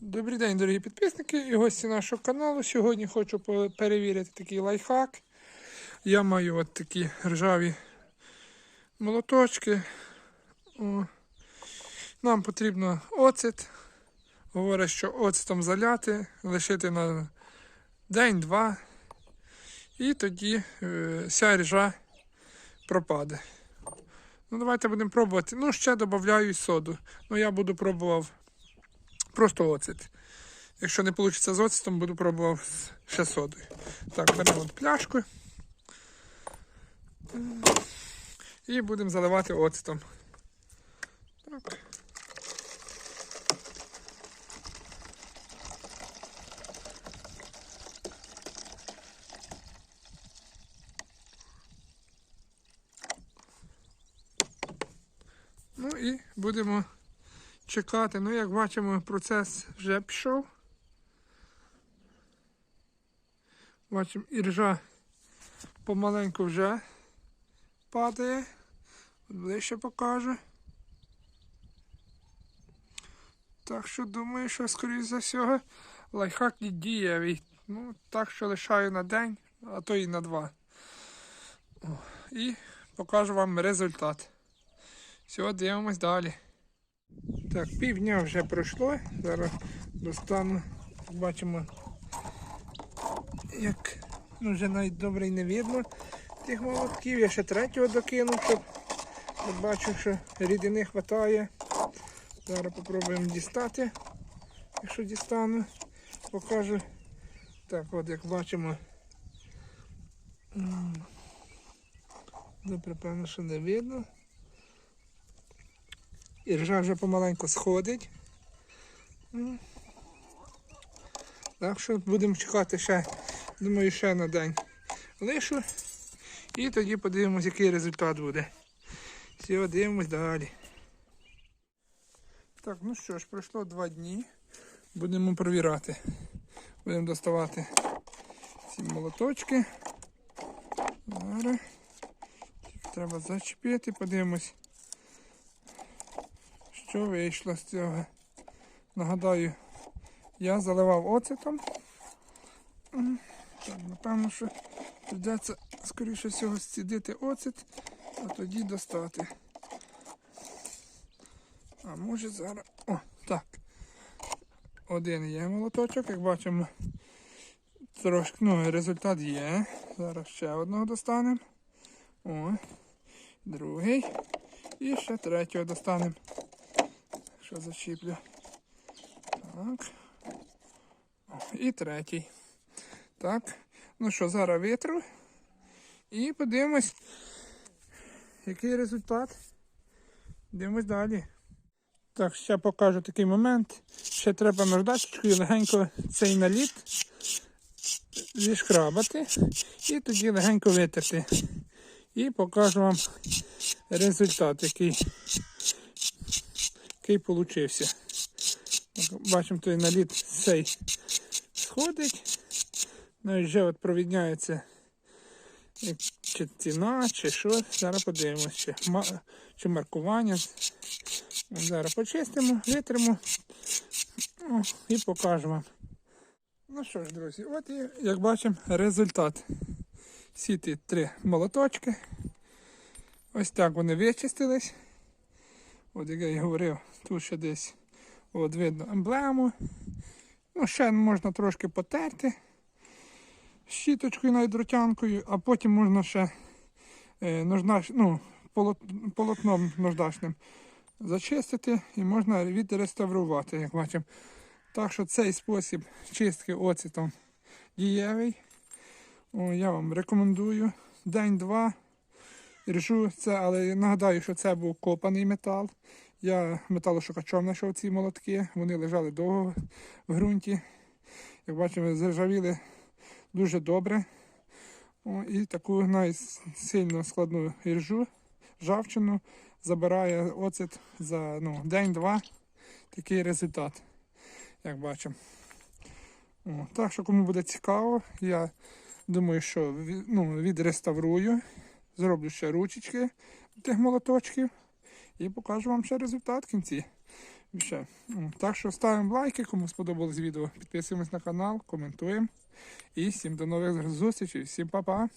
Добрий день, дорогі підписники і гості нашого каналу. Сьогодні хочу перевірити такий лайфхак. Я маю от такі ржаві молоточки. О. Нам потрібно оцет. Говорять, що оцетом заляти, лишити на день-два. І тоді е, вся ржа пропаде. Ну, давайте будемо пробувати. Ну, ще додаю соду. Ну, я буду пробував просто оцет. Якщо не вийде з оцетом, буду пробував ще содою. Так, беремо от пляшку. І будемо заливати оцетом. Так. Ну і будемо чекати. Ну, як бачимо, процес вже пішов. Бачимо, іржа помаленьку вже падає. Ближче покажу. Так що думаю, що скоріш за всього лайфхак і дієвий. Ну, так що лишаю на день, а то і на два. І покажу вам результат. Все, дивимось далі. Так, півдня вже пройшло. Зараз достану. Бачимо, як ну, вже навіть добре й не видно тих молотків. Я ще третього докинув, щоб бачу, що рідини вистачає. Зараз спробуємо дістати. Якщо дістану, покажу. Так, от як бачимо. Добре, певно, що не видно. І ржа вже помаленьку сходить. Так що будемо чекати ще, думаю, ще на день лишу. І тоді подивимось, який результат буде. Все, дивимось далі. Так, ну що ж, пройшло два дні. Будемо провірати. Будемо доставати ці молоточки. Треба зачепити, подивимось що вийшло з цього. Нагадаю, я заливав оцетом. Напевно, що прийдеться, скоріше всього, зцідити оцет, а тоді достати. А може зараз. О, так. Один є молоточок, як бачимо, трошки, ну, результат є. Зараз ще одного достанемо. О, другий. І ще третього достанемо. Що зачіплю. Так. І третій. Так. Ну що, зараз витру. І подивимось, який результат. Дивимось далі. Так, ще покажу такий момент. Ще треба наждачечкою легенько цей наліт зішкрабати і тоді легенько витерти. І покажу вам результат, який який получився. Бачимо, той наліт цей сходить. Ну і вже от провідняється чи ціна, чи що. Зараз подивимося, чи, чи маркування. Зараз почистимо, витримо О, і покажу вам. Ну що ж, друзі, от і як бачимо результат. Всі ті три молоточки. Ось так вони вичистились. От як я і говорив, тут ще десь от видно емблему. Ну, ще можна трошки потерти щіточкою навіть дротянкою, а потім можна ще е, ножнач, ну, полот, полотном наждачним зачистити і можна відреставрувати, як бачимо. Так що цей спосіб чистки оцетом дієвий. О, я вам рекомендую. День-два. Ріжу це, але нагадаю, що це був копаний метал. Я металошукачом знайшов ці молотки. Вони лежали довго в ґрунті. Як бачимо, заржавіли дуже добре. О, і таку навіть сильно складну іржу, жавчину забирає оцет за ну, день-два. Такий результат, як бачимо. О, так що кому буде цікаво, я думаю, що ну, відреставрую. Зроблю ще ручечки тих молоточків і покажу вам ще результат в кінці. Ще. Так що ставимо лайки, кому сподобалось відео. Підписуємось на канал, коментуємо. І всім до нових зустрічей. Всім па-па.